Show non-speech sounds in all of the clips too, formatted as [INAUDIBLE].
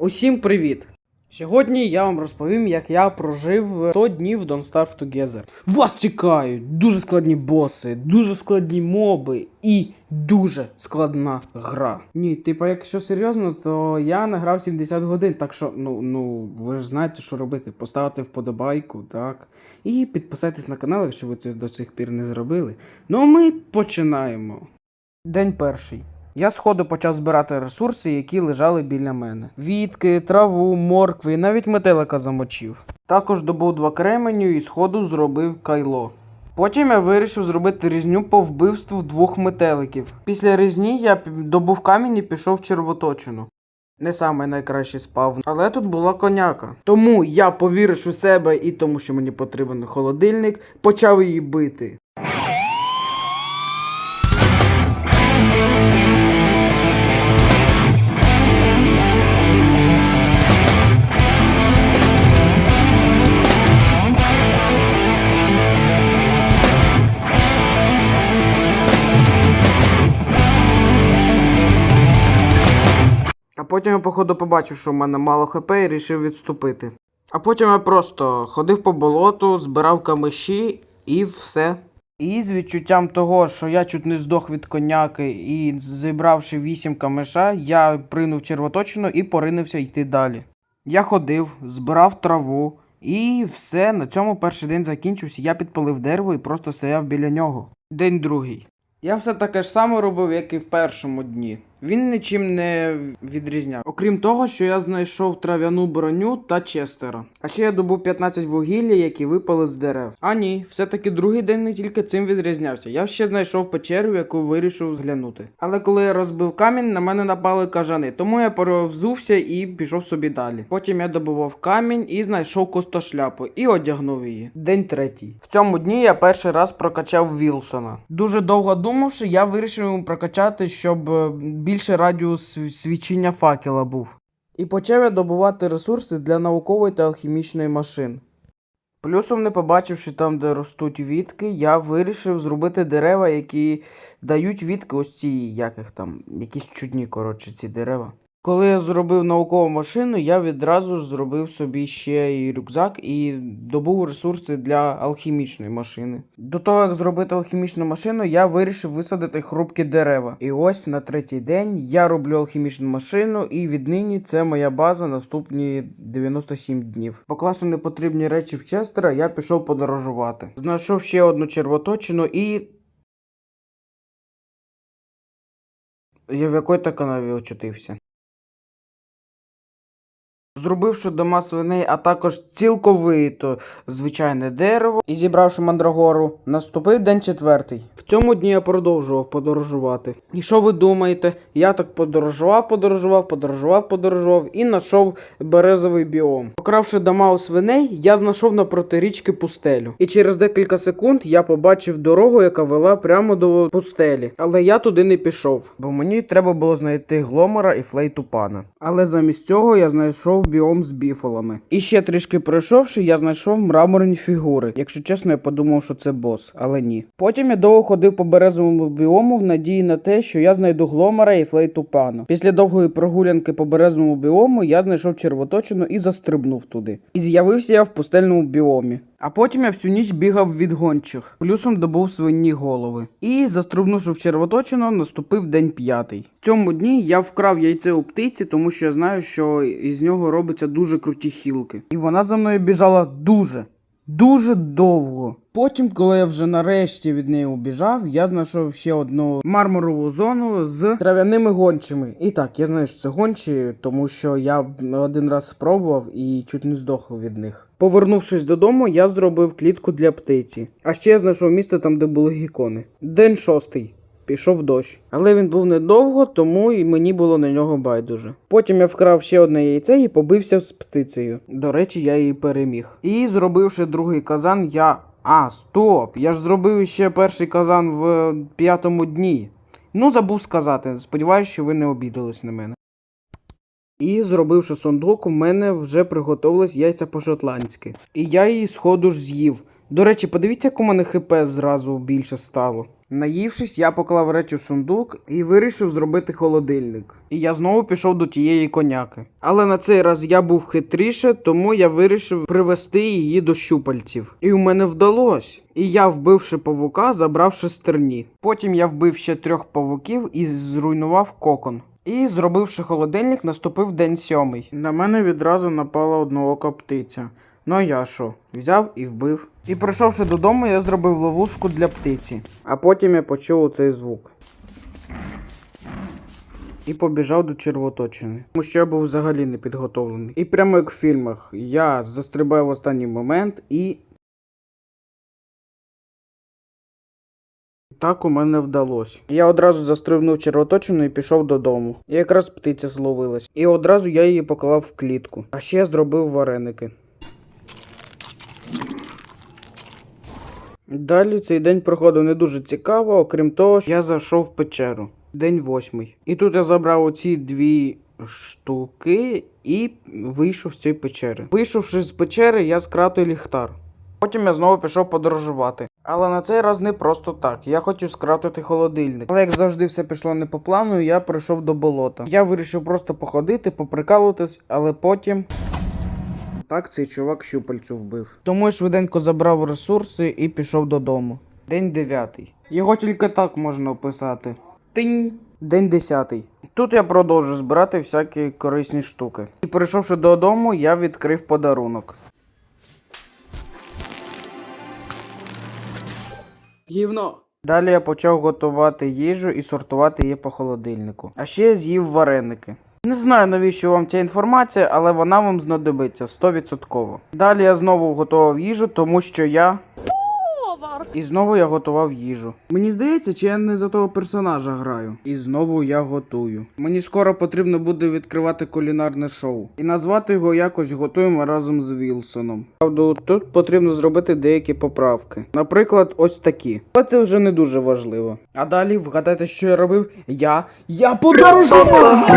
Усім привіт! Сьогодні я вам розповім, як я прожив 100 днів Don't Starve Together. Вас чекають дуже складні боси, дуже складні моби і дуже складна гра. Ні, типа, якщо серйозно, то я награв 70 годин, так що, ну, ну, ви ж знаєте, що робити. Поставити вподобайку, так. І підписатись на канал, якщо ви це до сих пір не зробили. Ну, а ми починаємо. День перший. Я сходу почав збирати ресурси, які лежали біля мене: Вітки, траву, моркви і навіть метелика замочив. Також добув два кременю і сходу зробив кайло. Потім я вирішив зробити різню по вбивству двох метеликів. Після різні я добув камінь і пішов в червоточину. Не саме найкращий спав, але тут була коняка. Тому я повірив у себе і тому, що мені потрібен холодильник, почав її бити. Потім я, походу, побачив, що в мене мало хп і рішив відступити. А потім я просто ходив по болоту, збирав камиші і все. І з відчуттям того, що я чуть не здох від коняки і зібравши вісім камеша, я принув червоточину і поринився йти далі. Я ходив, збирав траву, і все, на цьому перший день закінчився. Я підпалив дерево і просто стояв біля нього. День другий. Я все таке ж саме робив, як і в першому дні. Він нічим не відрізняв. Окрім того, що я знайшов трав'яну броню та честера. А ще я добув 15 вугілля, які випали з дерев. А ні, все-таки другий день не тільки цим відрізнявся. Я ще знайшов печеру, яку вирішив зглянути. Але коли я розбив камінь, на мене напали кажани, тому я перевзувся і пішов собі далі. Потім я добував камінь і знайшов костошляпу і одягнув її. День третій. В цьому дні я перший раз прокачав Вілсона. Дуже довго думавши, я вирішив прокачати, щоб більше радіус св- свічення факела був. І почав я добувати ресурси для наукової та алхімічної машин. Плюсом, не побачивши там, де ростуть вітки, я вирішив зробити дерева, які дають вітки, ось ці, як їх там, якісь чудні, коротше, ці дерева. Коли я зробив наукову машину, я відразу зробив собі ще і рюкзак і добув ресурси для алхімічної машини. До того, як зробити алхімічну машину, я вирішив висадити хрупкі дерева. І ось на третій день я роблю алхімічну машину, і віднині це моя база наступні 97 днів. Поклавши непотрібні речі в Честера, я пішов подорожувати. Знайшов ще одну червоточину і. Я в якої-то канаві очутився. Зробивши дома свиней, а також цілковито звичайне дерево і зібравши мандрагору, наступив день четвертий. В цьому дні я продовжував подорожувати. І що ви думаєте? Я так подорожував, подорожував, подорожував, подорожував і знайшов березовий біом. Покравши дома у свиней, я знайшов напроти річки пустелю. І через декілька секунд я побачив дорогу, яка вела прямо до пустелі. Але я туди не пішов, бо мені треба було знайти гломора і флейту пана. Але замість цього я знайшов біом з біфолами. І ще трішки пройшовши, я знайшов мраморні фігури. Якщо чесно, я подумав, що це бос, але ні. Потім я довго ходив по березовому біому в надії на те, що я знайду гломара і флейту пана. Після довгої прогулянки по березовому біому я знайшов червоточину і застрибнув туди. І з'явився я в пустельному біомі. А потім я всю ніч бігав від гончих, плюсом добув свині голови. І, застрибнувши в червоточину, наступив день п'ятий. В цьому дні я вкрав яйце у птиці, тому що я знаю, що із нього робиться дуже круті хілки. І вона за мною біжала дуже, дуже довго. Потім, коли я вже нарешті від неї убіжав, я знайшов ще одну мармурову зону з трав'яними гончими. І так, я знаю, що це гончі, тому що я один раз спробував і чуть не здох від них. Повернувшись додому, я зробив клітку для птиці. А ще я знайшов місце там, де були гікони. День шостий. Пішов дощ. Але він був недовго, тому і мені було на нього байдуже. Потім я вкрав ще одне яйце і побився з птицею. До речі, я її переміг. І зробивши другий казан, я. А, стоп! Я ж зробив ще перший казан в п'ятому дні. Ну, забув сказати. Сподіваюсь, що ви не обідались на мене. І зробивши сундук, в мене вже приготувались яйця по-шотландськи. І я її сходу ж з'їв. До речі, подивіться, як у мене хп зразу більше стало. Наївшись, я поклав речі в сундук і вирішив зробити холодильник. І я знову пішов до тієї коняки. Але на цей раз я був хитріше, тому я вирішив привести її до щупальців. І у мене вдалося. І я, вбивши павука, забрав шестерні. Потім я вбив ще трьох павуків і зруйнував кокон. І, зробивши холодильник, наступив день сьомий. На мене відразу напала одноока птиця. Ну а я що? Взяв і вбив. І прийшовши додому, я зробив ловушку для птиці. А потім я почув цей звук. І побіжав до червоточини. Тому що я був взагалі не підготовлений. І прямо як в фільмах, я застрибаю в останній момент і. Так у мене вдалося. Я одразу застрибнув червоточину і пішов додому. І якраз птиця зловилась. І одразу я її поклав в клітку. А ще зробив вареники. Далі цей день проходив не дуже цікаво, окрім того, що я зайшов в печеру. День восьмий. І тут я забрав оці дві штуки і вийшов з цієї печери. Вийшовши з печери, я скратив ліхтар. Потім я знову пішов подорожувати. Але на цей раз не просто так. Я хотів скратити холодильник. Але як завжди все пішло не по плану, я прийшов до болота. Я вирішив просто походити, поприкалуватись, але потім. Так цей чувак щупальцю вбив. Тому я швиденько забрав ресурси і пішов додому. День дев'ятий. Його тільки так можна описати. Тинь. День десятий. Тут я продовжу збирати всякі корисні штуки. І прийшовши додому, я відкрив подарунок. Гівно. Далі я почав готувати їжу і сортувати її по холодильнику. А ще я з'їв вареники. Не знаю, навіщо вам ця інформація, але вона вам знадобиться 100%. Далі я знову готував їжу, тому що я. І знову я готував їжу. Мені здається, чи я не за того персонажа граю. І знову я готую. Мені скоро потрібно буде відкривати кулінарне шоу. І назвати його якось готуємо разом з Вілсоном. Правда, тут потрібно зробити деякі поправки. Наприклад, ось такі. Але це вже не дуже важливо. А далі вгадайте, що я робив? Я. Я подорожував!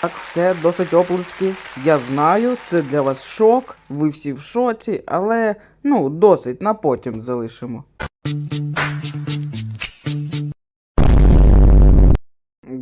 Так, все, досить оплесків. Я знаю, це для вас шок, ви всі в шоці, але ну, досить, на потім залишимо.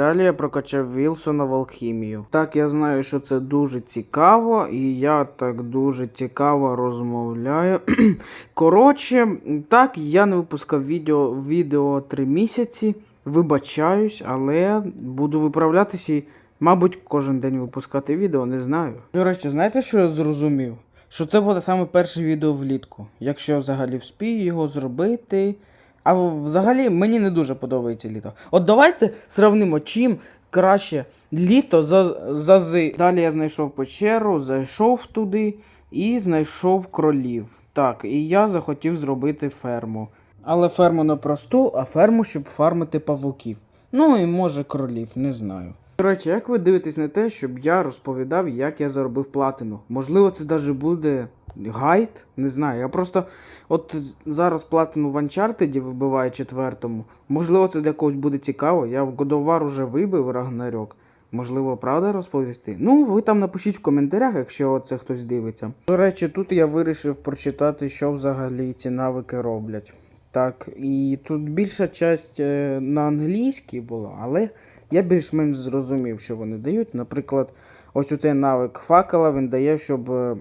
Далі я прокачав Вілсона в алхімію. Так, я знаю, що це дуже цікаво, і я так дуже цікаво розмовляю. [CLEARS THROAT] Коротше, так, я не випускав відео, відео 3 місяці. Вибачаюсь, але буду виправлятися і, мабуть, кожен день випускати відео, не знаю. До речі, знаєте, що я зрозумів? Що це буде саме перше відео влітку, якщо взагалі вспію його зробити. А взагалі мені не дуже подобається літо. От давайте сравнимо, чим краще літо за, за зи. Далі я знайшов печеру, зайшов туди і знайшов кролів. Так, і я захотів зробити ферму. Але ферму не просту, а ферму, щоб фармити павуків. Ну і може кролів, не знаю. До речі, як ви дивитесь на те, щоб я розповідав, як я заробив платину? Можливо, це навіть буде гайд? Не знаю. Я просто от зараз платину в Uncharted вибиваю четвертому. Можливо, це для когось буде цікаво. Я в War уже вибив Рагнарьок. Можливо, правда розповісти? Ну, ви там напишіть в коментарях, якщо це хтось дивиться. До речі, тут я вирішив прочитати, що взагалі ці навики роблять. Так, і тут більша часть е, на англійській була, але я більш-менш зрозумів, що вони дають. Наприклад, ось оцей навик факела він дає, щоб е,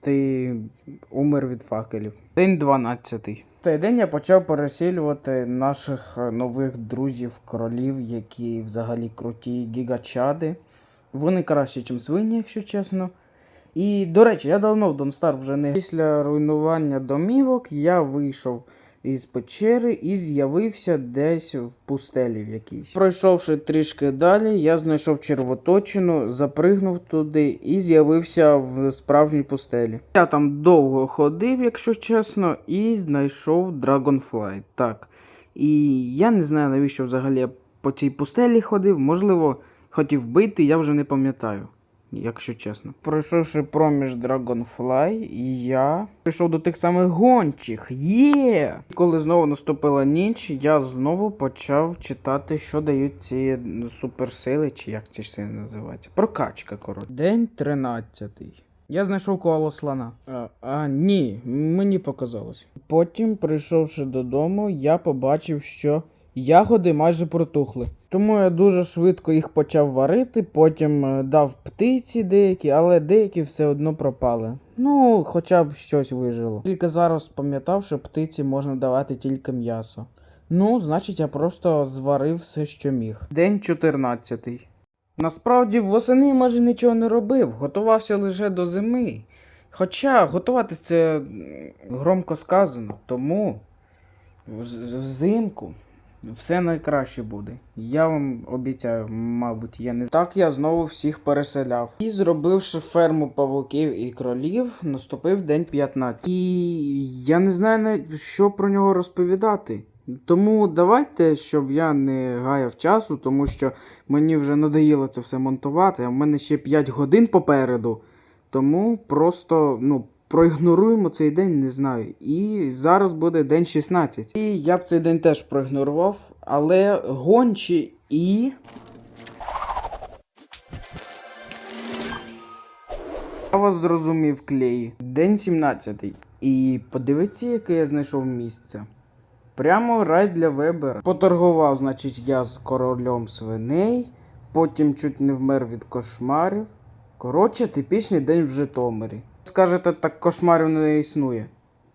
ти умер від факелів. День 12. Цей день я почав пересілювати наших е, нових друзів, королів, які взагалі круті гігачади. Вони краще, ніж свині, якщо чесно. І, до речі, я давно в Донстар вже не після руйнування домівок я вийшов із печери і з'явився десь в пустелі в якійсь. Пройшовши трішки далі, я знайшов червоточину, запригнув туди і з'явився в справжній пустелі. Я там довго ходив, якщо чесно, і знайшов Dragonfly. Так. І я не знаю, навіщо взагалі я по цій пустелі ходив. Можливо, хотів бити, я вже не пам'ятаю якщо чесно. Пройшовши проміж Dragonfly, я прийшов до тих самих гончих. Є! Коли знову наступила ніч, я знову почав читати, що дають ці суперсили, чи як ці сили називаються. Прокачка, коротше. День 13. Я знайшов коло слона. А, а ні, мені показалось. Потім, прийшовши додому, я побачив, що ягоди майже протухли. Тому я дуже швидко їх почав варити, потім е, дав птиці деякі, але деякі все одно пропали. Ну, хоча б щось вижило. Тільки зараз пам'ятав, що птиці можна давати тільки м'ясо. Ну, значить, я просто зварив все, що міг. День 14. Насправді восени майже нічого не робив, готувався лише до зими. Хоча готуватись це громко сказано, тому вз- взимку все найкраще буде. Я вам обіцяю, мабуть, я не так я знову всіх переселяв. І зробивши ферму павуків і кролів, наступив день 15. І я не знаю навіть, що про нього розповідати. Тому давайте, щоб я не гаяв часу, тому що мені вже надоїло це все монтувати, а в мене ще 5 годин попереду. Тому просто ну, проігноруємо цей день, не знаю. І зараз буде день 16. І я б цей день теж проігнорував, але гончі і. Я вас зрозумів, клеї. День 17. І подивіться, яке я знайшов місце. Прямо рай для вебера. Поторгував, значить, я з королем свиней, потім чуть не вмер від кошмарів. Коротше, типічний день в Житомирі. Скажете, так кошмарів не існує.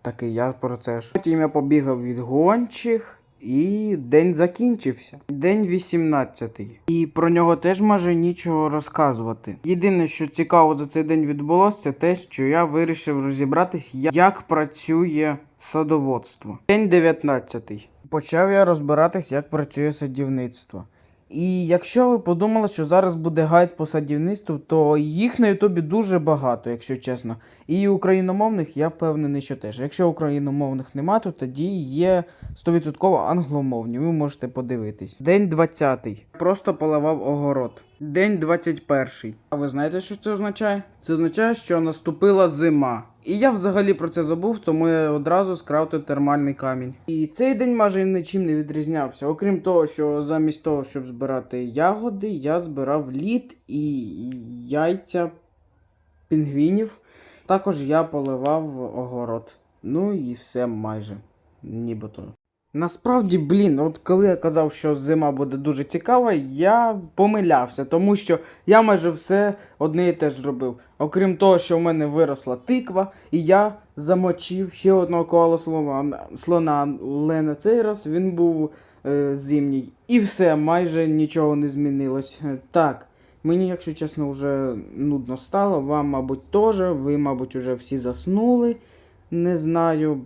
Так і я про це ж. Потім я побігав від гончих. І день закінчився. День 18. І про нього теж майже нічого розказувати. Єдине, що цікаво за цей день відбулося, це те, що я вирішив розібратись, як працює садоводство. День 19. Почав я розбиратись, як працює садівництво. І якщо ви подумали, що зараз буде гайд по садівництву, то їх на Ютубі дуже багато, якщо чесно. І україномовних я впевнений, що теж. Якщо україномовних нема, то тоді є 100% англомовні. Ви можете подивитись. День 20. Просто поливав огород. День 21. А ви знаєте, що це означає? Це означає, що наступила зима. І я взагалі про це забув, тому я одразу скрафтив термальний камінь. І цей день майже нічим не відрізнявся. Окрім того, що замість того, щоб збирати ягоди, я збирав лід і яйця пінгвінів. Також я поливав огород. Ну і все майже. Нібито. Насправді, блін, от коли я казав, що зима буде дуже цікава, я помилявся, тому що я майже все одне і те ж робив. Окрім того, що в мене виросла тиква, і я замочив ще одного коала слона, слона але на цей раз він був е, зимній. І все, майже нічого не змінилось. Е, Так, мені, якщо чесно, вже нудно стало, вам, мабуть, теж, ви, мабуть, вже всі заснули. Не знаю.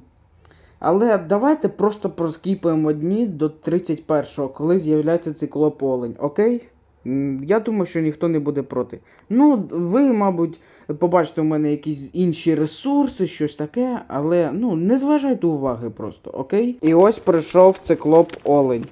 Але давайте просто проскіпаємо дні до 31-го, коли з'являється циклополень, окей? Я думаю, що ніхто не буде проти. Ну, ви, мабуть, побачите у мене якісь інші ресурси, щось таке, але ну, не зважайте уваги просто, окей? І ось прийшов циклоп олень.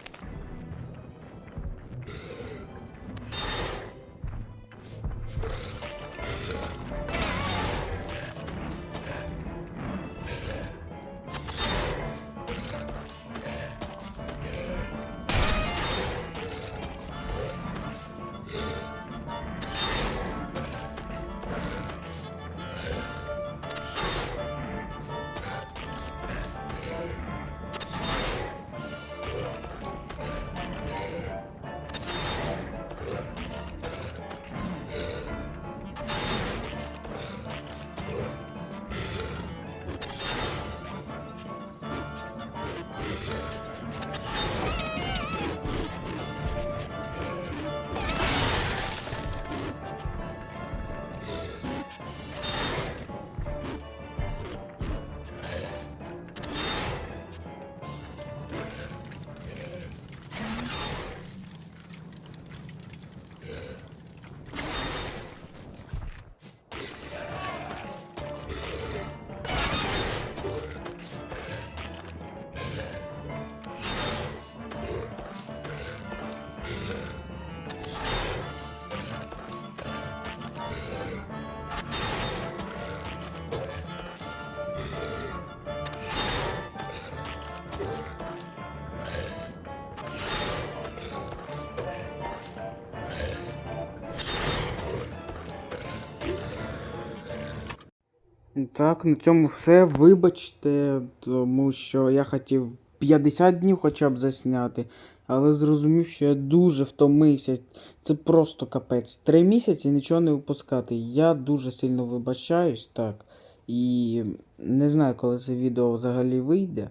Так, на цьому все. Вибачте, тому що я хотів 50 днів хоча б засняти, але зрозумів, що я дуже втомився. Це просто капець. Три місяці нічого не випускати. Я дуже сильно вибачаюсь, так. І не знаю, коли це відео взагалі вийде.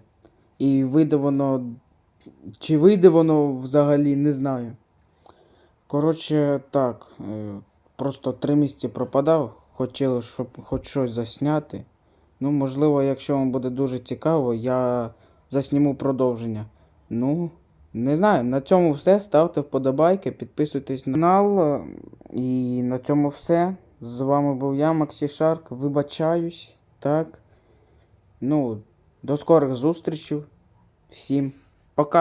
І вийде воно. Чи вийде воно взагалі, не знаю. Коротше, так. е, Просто три місяці пропадав. Хотіли, щоб хоч щось засняти. Ну, можливо, якщо вам буде дуже цікаво, я засніму продовження. Ну, не знаю, на цьому все. Ставте вподобайки, підписуйтесь на канал. І на цьому все. З вами був я, Максі Шарк. Вибачаюсь. Так. Ну, до скорих зустрічей. Всім пока.